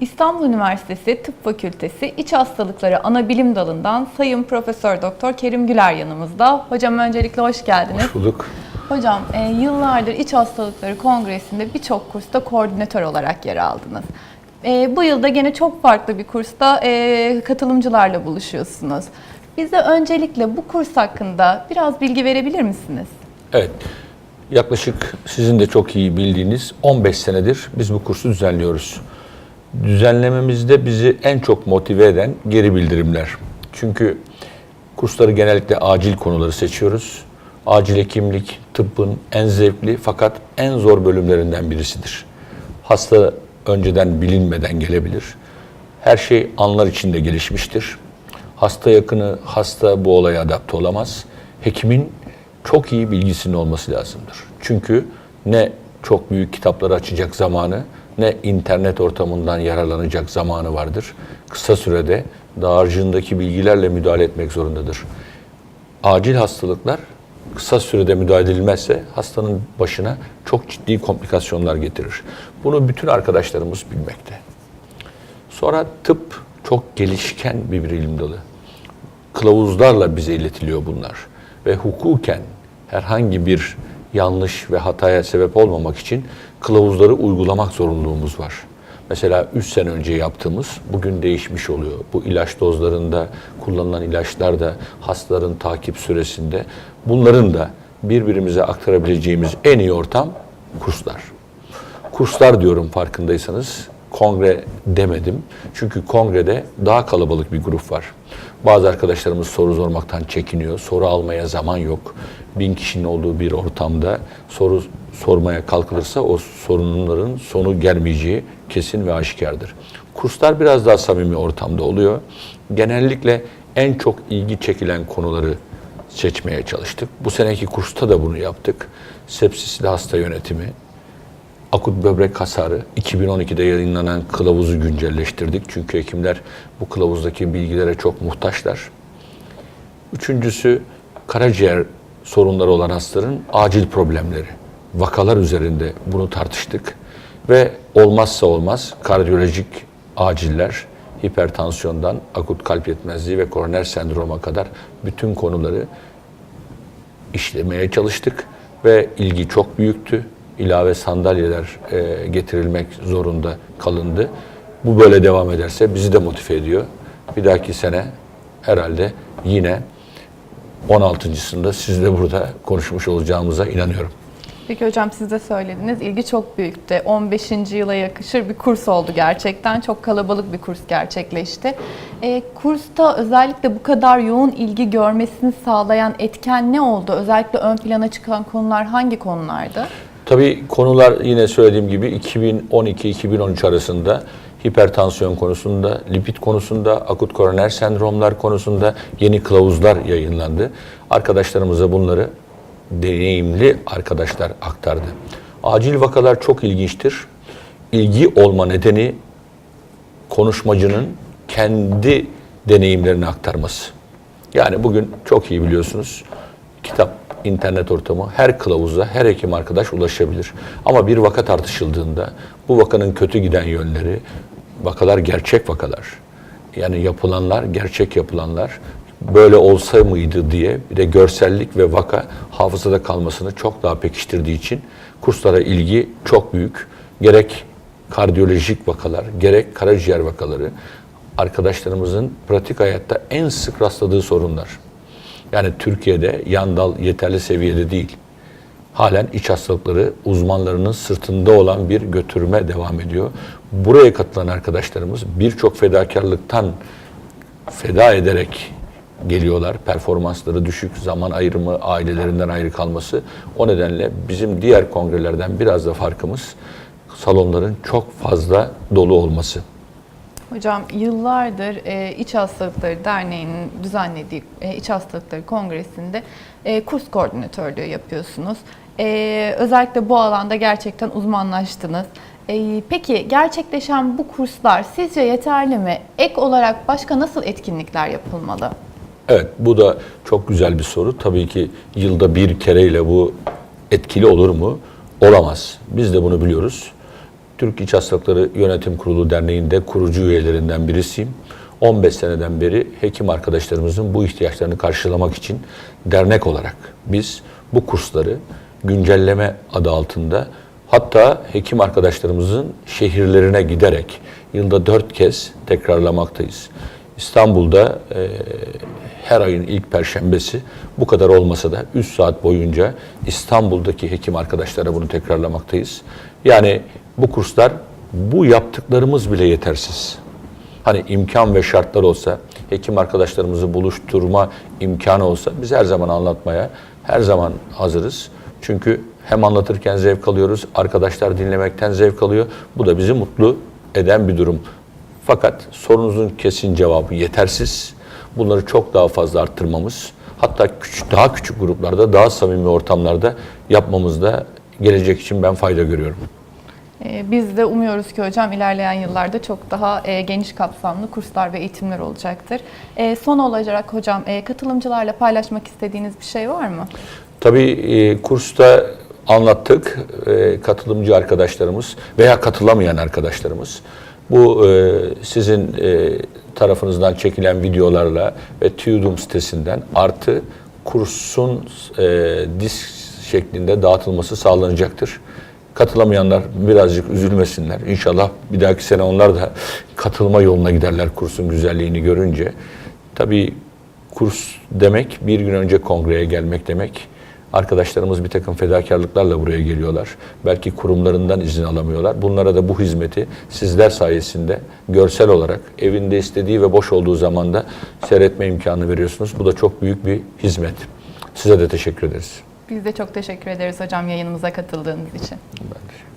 İstanbul Üniversitesi Tıp Fakültesi İç Hastalıkları Anabilim Dalı'ndan Sayın Profesör Doktor Kerim Güler yanımızda. Hocam öncelikle hoş geldiniz. Hoş bulduk. Hocam e, yıllardır İç Hastalıkları Kongresi'nde birçok kursta koordinatör olarak yer aldınız. E, bu yılda gene çok farklı bir kursta e, katılımcılarla buluşuyorsunuz. Bize öncelikle bu kurs hakkında biraz bilgi verebilir misiniz? Evet. Yaklaşık sizin de çok iyi bildiğiniz 15 senedir biz bu kursu düzenliyoruz. Düzenlememizde bizi en çok motive eden geri bildirimler. Çünkü kursları genellikle acil konuları seçiyoruz. Acil hekimlik tıbbın en zevkli fakat en zor bölümlerinden birisidir. Hasta önceden bilinmeden gelebilir. Her şey anlar içinde gelişmiştir. Hasta yakını hasta bu olaya adapte olamaz. Hekimin çok iyi bilgisinin olması lazımdır. Çünkü ne çok büyük kitapları açacak zamanı ne internet ortamından yararlanacak zamanı vardır. Kısa sürede dağarcığındaki bilgilerle müdahale etmek zorundadır. Acil hastalıklar kısa sürede müdahale edilmezse hastanın başına çok ciddi komplikasyonlar getirir. Bunu bütün arkadaşlarımız bilmekte. Sonra tıp çok gelişken bir bilim dalı. Kılavuzlarla bize iletiliyor bunlar. Ve hukuken herhangi bir yanlış ve hataya sebep olmamak için kılavuzları uygulamak zorunluluğumuz var. Mesela 3 sene önce yaptığımız bugün değişmiş oluyor. Bu ilaç dozlarında, kullanılan ilaçlarda, hastaların takip süresinde bunların da birbirimize aktarabileceğimiz en iyi ortam kurslar. Kurslar diyorum farkındaysanız. Kongre demedim. Çünkü kongrede daha kalabalık bir grup var. Bazı arkadaşlarımız soru sormaktan çekiniyor. Soru almaya zaman yok. Bin kişinin olduğu bir ortamda soru sormaya kalkılırsa o sorunların sonu gelmeyeceği kesin ve aşikardır. Kurslar biraz daha samimi ortamda oluyor. Genellikle en çok ilgi çekilen konuları seçmeye çalıştık. Bu seneki kursta da bunu yaptık. Sepsisli hasta yönetimi, akut böbrek hasarı 2012'de yayınlanan kılavuzu güncelleştirdik. Çünkü hekimler bu kılavuzdaki bilgilere çok muhtaçlar. Üçüncüsü karaciğer sorunları olan hastaların acil problemleri. Vakalar üzerinde bunu tartıştık. Ve olmazsa olmaz kardiyolojik aciller, hipertansiyondan akut kalp yetmezliği ve koroner sendroma kadar bütün konuları işlemeye çalıştık ve ilgi çok büyüktü. İlave sandalyeler e, getirilmek zorunda kalındı. Bu böyle devam ederse bizi de motive ediyor. Bir dahaki sene herhalde yine 16.sında sizle burada konuşmuş olacağımıza inanıyorum. Peki hocam siz de söylediniz. İlgi çok büyüktü. 15. yıla yakışır bir kurs oldu gerçekten. Çok kalabalık bir kurs gerçekleşti. E, kursta özellikle bu kadar yoğun ilgi görmesini sağlayan etken ne oldu? Özellikle ön plana çıkan konular hangi konulardı? Tabii konular yine söylediğim gibi 2012-2013 arasında hipertansiyon konusunda, lipid konusunda, akut koroner sendromlar konusunda yeni kılavuzlar yayınlandı. Arkadaşlarımıza bunları deneyimli arkadaşlar aktardı. Acil vakalar çok ilginçtir. İlgi olma nedeni konuşmacının kendi deneyimlerini aktarması. Yani bugün çok iyi biliyorsunuz kitap, internet ortamı her kılavuza, her hekim arkadaş ulaşabilir. Ama bir vaka tartışıldığında bu vakanın kötü giden yönleri, vakalar gerçek vakalar. Yani yapılanlar, gerçek yapılanlar böyle olsa mıydı diye bir de görsellik ve vaka hafızada kalmasını çok daha pekiştirdiği için kurslara ilgi çok büyük. Gerek kardiyolojik vakalar, gerek karaciğer vakaları arkadaşlarımızın pratik hayatta en sık rastladığı sorunlar. Yani Türkiye'de yan dal yeterli seviyede değil. Halen iç hastalıkları uzmanlarının sırtında olan bir götürme devam ediyor. Buraya katılan arkadaşlarımız birçok fedakarlıktan feda ederek geliyorlar. Performansları düşük, zaman ayrımı, ailelerinden ayrı kalması. O nedenle bizim diğer kongrelerden biraz da farkımız salonların çok fazla dolu olması. Hocam yıllardır e, İç Hastalıkları Derneği'nin düzenlediği e, İç Hastalıkları Kongresi'nde e, kurs koordinatörlüğü yapıyorsunuz. Ee, özellikle bu alanda gerçekten uzmanlaştınız. Ee, peki gerçekleşen bu kurslar sizce yeterli mi? Ek olarak başka nasıl etkinlikler yapılmalı? Evet, bu da çok güzel bir soru. Tabii ki yılda bir kereyle bu etkili olur mu? Olamaz. Biz de bunu biliyoruz. Türk İç Hastalıkları Yönetim Kurulu Derneği'nde kurucu üyelerinden birisiyim. 15 seneden beri hekim arkadaşlarımızın bu ihtiyaçlarını karşılamak için dernek olarak biz bu kursları güncelleme adı altında hatta hekim arkadaşlarımızın şehirlerine giderek yılda dört kez tekrarlamaktayız. İstanbul'da e, her ayın ilk perşembesi bu kadar olmasa da 3 saat boyunca İstanbul'daki hekim arkadaşlara bunu tekrarlamaktayız. Yani bu kurslar bu yaptıklarımız bile yetersiz. Hani imkan ve şartlar olsa, hekim arkadaşlarımızı buluşturma imkanı olsa biz her zaman anlatmaya her zaman hazırız. Çünkü hem anlatırken zevk alıyoruz, arkadaşlar dinlemekten zevk alıyor. Bu da bizi mutlu eden bir durum. Fakat sorunuzun kesin cevabı yetersiz. Bunları çok daha fazla arttırmamız, hatta küçük, daha küçük gruplarda, daha samimi ortamlarda yapmamızda gelecek için ben fayda görüyorum. Ee, Biz de umuyoruz ki hocam ilerleyen yıllarda çok daha e, geniş kapsamlı kurslar ve eğitimler olacaktır. E, Son olarak hocam e, katılımcılarla paylaşmak istediğiniz bir şey var mı? Tabii kursta anlattık katılımcı arkadaşlarımız veya katılamayan arkadaşlarımız. Bu sizin tarafınızdan çekilen videolarla ve TÜDUM sitesinden artı kursun e, disk şeklinde dağıtılması sağlanacaktır. Katılamayanlar birazcık üzülmesinler. İnşallah bir dahaki sene onlar da katılma yoluna giderler kursun güzelliğini görünce. Tabii kurs demek bir gün önce kongreye gelmek demek. Arkadaşlarımız bir takım fedakarlıklarla buraya geliyorlar. Belki kurumlarından izin alamıyorlar. Bunlara da bu hizmeti sizler sayesinde görsel olarak evinde istediği ve boş olduğu zaman da seyretme imkanı veriyorsunuz. Bu da çok büyük bir hizmet. Size de teşekkür ederiz. Biz de çok teşekkür ederiz hocam yayınımıza katıldığınız için. Ben teşekkür